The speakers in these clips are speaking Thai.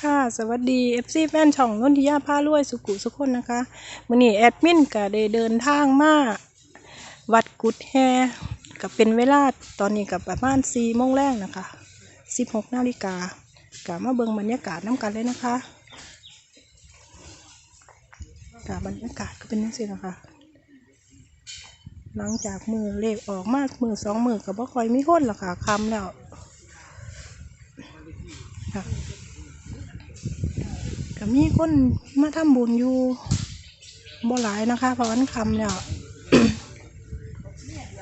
ค่ะสวัสดี FC แฟนช่องนนทิยาผ้ารวยสุกุสุคนนะคะมื้อนี้แอดมินก็ได้เดินทางมาวัดกุดแฮก็เป็นเวลาตอนนี้ก็ประมาณ4โมงแรกนะคะ16นาฬิกาก็มาเบิงบรรยากาศน้ำกันเลยนะคะก็บรรยากาศก็เป็นจังซี่นะคะ หลังจากมือเลขออกมากมือสองมือก็บ่ค่อยมีคนหรอกค่ะคำแล้วค่ะ ก็มีคนมาทำบุญอยู่บ่หลายนะคะเพราะวันคำแล้ว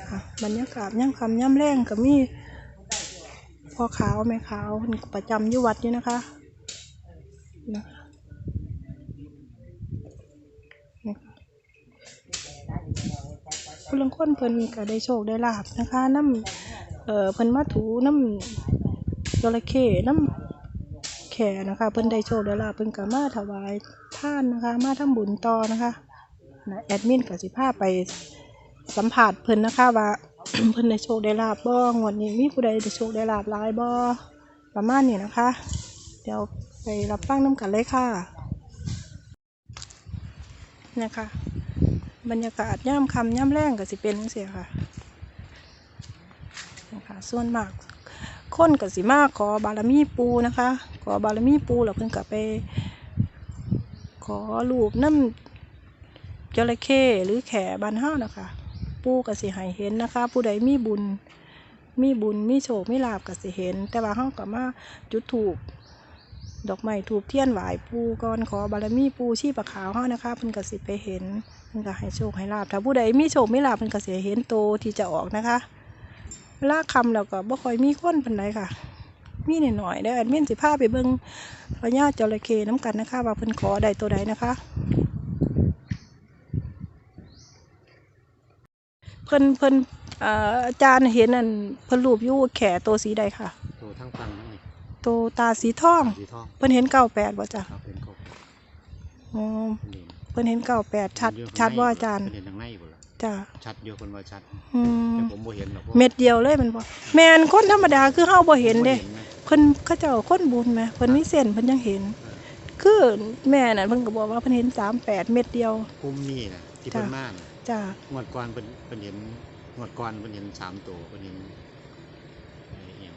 ค่ะบรรยากาศย่ำคำย่ำแรงก็มีพ่อขาวแม่ขาวเพิ่นประจำอยู่วัดนี่นะคะนะคะนี่ค่ะผู้ลังคนเพิ่นก็ได้โชคได้ลาบนะคะน้ำเอ่อเพิ่นมาถูน้ำจระเข้น้ำ แขนะคะ เพิ่นได้โชคได้ลาภเพิ่นก็มาถวายท่านนะคะ มาทำบุญต่อนะคะนะแอดมินก็สิพาไปสัมผัสเพิ่นนะคะว่า เพิ่นได้โชคได้ลาบบ่งวดนี้มีผู้ใดได้โชคได้ลาบหลายบ่ประมาณนี้นะคะ เดี๋ยวไปรับฟังน้ำกันเลยค่ะนะคะ บรรยากาศย่ำคำย่ำแรงก็สิเป็นจังซี่ค่ะนะคะส่วนมาก คนก็สิมาขอบารมีปูนะคะ ขอบารมีปูแล้วเพิ่นก็ไป ขอรูปน้ำจระเข้หรือแขบานเฮานะคะ ปูก็สิให้เห็นนะคะ ผู้ใดมีบุญ มีบุญมีโชคมีลาบก็สิเห็น แต่ว่าเฮาก็มาจุดถูกดอกไม้ถูกเทียนไหว้ปูก่อนขอบารมีปูชีปะขาวเฮานะคะเพิ่นก็สิไปเห็นเพิ่นก็ให้โชคให้ลาบถ้าผู้ใดมีโชคมีลาบเพิ่นก็สิเห็นโตที่จะออกนะคะ ลาคำแล้วก็บ่ค่อยมีคนปานใดค่ะ มีหน่อยๆได้อแอดมินสิพาไปเบิ่งพญาจระเข้น้ำกันนะคะ ว่าเพิ่นขอใดตัวใดนะคะเพิ่นเพิ่นเอ่ออาจารย์เห็นอันเพิ่นรูปอยู่แขตัวสีใดค่ะ ตัวทั้งฟังทั้งนี่ตัวตาสีทอง สีทองเพิ่นเห็นเก้าแปดบ่จ้ะครับเป็นกบอ๋อเป็นเด่นเพิ่นเห็นเก้าแปดชัดเห็นอยู่ชัดข้งในว่าอาจารย์ เป็นเห็นทางในบ่ล่ะ จ้ะชัดเดียวคนว่าชัดอืมแต่ผมบ่เห็นหรอกเม็ดเดียวเลยแมันบ่แม่นคนธรรมดาคือเฮาบ่เห็นเด้ผมบ่นะเพิ่นเขาเจ้าคนบุญไหมเพิ่นมีเส้นเพิ่นยังเห็น คือแม่น่ะเพิ่นก็บอกว่าเพิ่นเห็นสามแปดเม็ดเดียวกลุ่มนี้นะที่เพิ่นจ้ะมาน่ะจ้ะงวดก่อนเพิ่นเพิ่นเห็นงวดก่อนเพิ่นเห็นสามตัวเพิ่นเห็นไอ้เอียง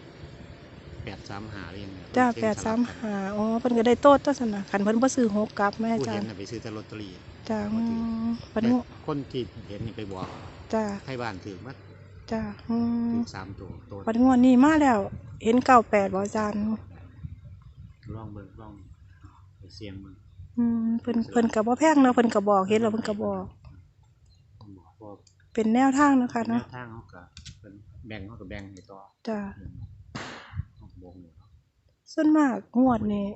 แปดสามหาหรือยังเนี่ยจ้าเพิ่นแปดเขียนสามลับกันหาอ๋อเพิ่นก็ได้โต๊ดตัวสนะคันเพิ่นบ่ซื้อหกกลับแม่อาผู้จาเห็รนย์น่ะไปซื้อแต่ลอตเตอรี่ จ้าอืมเพิ่นแต่โง่คนที่เห็นนี่ไปบอกจ้าให้บ้านถือมัดจ้าอืมถือสามตัวตัวปัดงวดนี้มาแล้ว เห็นเก้าแปดบ่อาจารย์ลองเบิ่งลองไปเสียงมึงอืมเพิ่นเพิ่นก็บ่แพงเนาะเพิ่นก็บอกเห็นแล้วเพิ่นก็บอก บอกว่าเป็นแนวทางนะคะแนเนาะวทางเขาก็เป็นแบ่งเขาก็แบ่งให้ต่อจ้าอืมเอาวงอยู่เนาะส่วนมากงวดนี้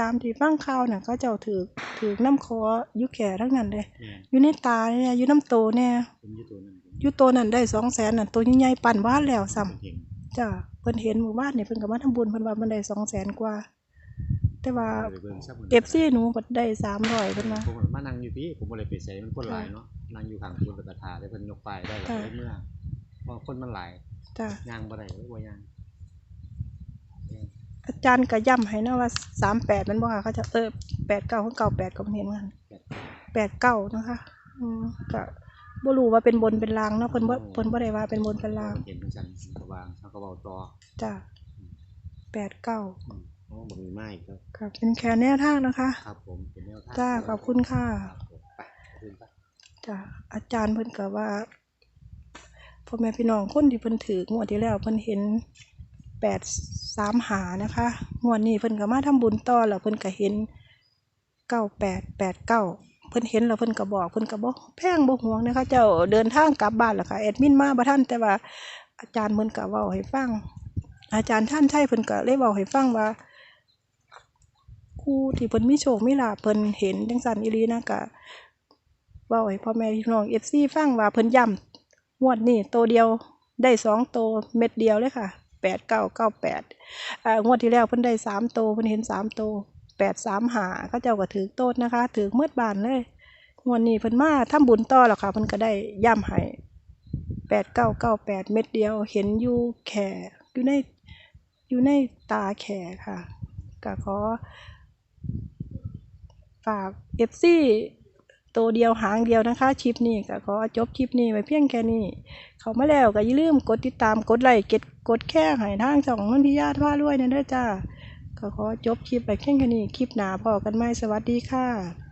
ตามที่ฟังข่าวน่ะเขาเจ้าถือถือน้ำคออยู่แก่ทั้งนั้นเลยเนี่ยอยู่ในตาเนี่ยอยู่น้ำโตเนี่ยผมอยู่ตัวหนึงผมอยู่โตนั่นได้สองแสนน่ะตัวใหญ่ๆปั่นบ้านแล้วซ้ำเห็นจ้าเพิ่นเห็นหมู่บ้านนี่เพิ่นก็มาทำบุญเพิ่นว่ามันได้สองแสนกว่า แต่ว่าไปเบิ่งซับเอฟซีหนูบัดได้สามร้อยเพิ่นว่าผมก็มานั่งอยู่พี่ผมบ่ได้ไปใส่มันคนหลายเนาะนั่งอยู่ข้างคุณกระทาได้เพิ่นยกป้ายได้ค่ะได้เมื่อเพราะคนมันหลายจ้าย่างบ่ได้เลยบ่ย่าง อาจารย์ก็ย้ำให้นะว่าสามแปดมันบ่ค่ะเขาจะเออแปดเก้าเก้าแปดก็เห็นว่าแปดเก้านะคะอืมก็บ่รู้ว่าเป็นบนเป็นลางเนาะเพิ่นบ่เพิ่นบ่ได้ว่าเป็นบนเป็นลางเห็นจังซั่นก็วางเขาก็เว้าต่อจ้าแปดเก้าอืมอ๋อบ่มีไม้ครับก็เป็นแค่แนวทางนะคะ ครับผมเป็นแนวทางจ้าขอบคุณค่ะครับผมไปขอบคุณครับจ้ะอาจารย์เพิ่นก็ว่าพ่อแม่พี่น้องคนที่เพิ่นถืองวดที่แล้วเพิ่นเห็น แปดสามหานะคะงวดนี้เพิ่นก็มาทำบุญต่อแล้วเพิ่นก็เห็นเก้าแปดแปดเก้าเพิ่นเห็นแล้วเพิ่นก็บอกเพิ่นก็บ่แพงบ่ห่วงนะคะ เจ้าเดินทางกลับบ้านแล้วค่ะแอดมินมาบ่ทันแต่ว่าอาจารย์เพิ่นก็เว้าให้ฟังอาจารย์ท่านใช่เพิ่นก็เลยเว้าให้ฟังว่าครูที่เพิ่นมีโชคมีลาภเพิ่นเห็นจังซั่นอีหลีนะก็เว้าให้พ่อแม่พี่น้องเอฟซีฟังว่าเพิ่นย้ำงวดนี้โตเดียวได้สองโตเม็ดเดียวเลยค่ะ ปดเก้าเก้าแปดงวดที่แล้วเพิ่นได้สามโตวเพิ่นเห็นสามโตวแปดสามหาเขาเจ้าก็ถือโต๊ดนะคะ ถือเมื่อบานเลยงวดนี้เพิ่นมาทำบุญต่อแล้วค่ะเพิ่นก็ได้ย้ำให้แปดเก้าเก้าแปดเม็ดเดียว เห็นอยู่แข่อยู่ในอยู่ในตาแขค่ะก็ขอฝากเอฟซี ตัวเดียวหางเดียวนะคะชิปนี้ก็ขอจบชิปนี้ไว้เพียงแค่นี้ เขามาแล้วก็อย่าลืมกดติดตามกดไลค์กดกดแค่ให้ทางสองนนพิยาท่ารวยนะเด้อจ้าก็ขอจบคลิปไปเพียงแค่นี้คลิปหนาพอกันไหมสวัสดีค่ะ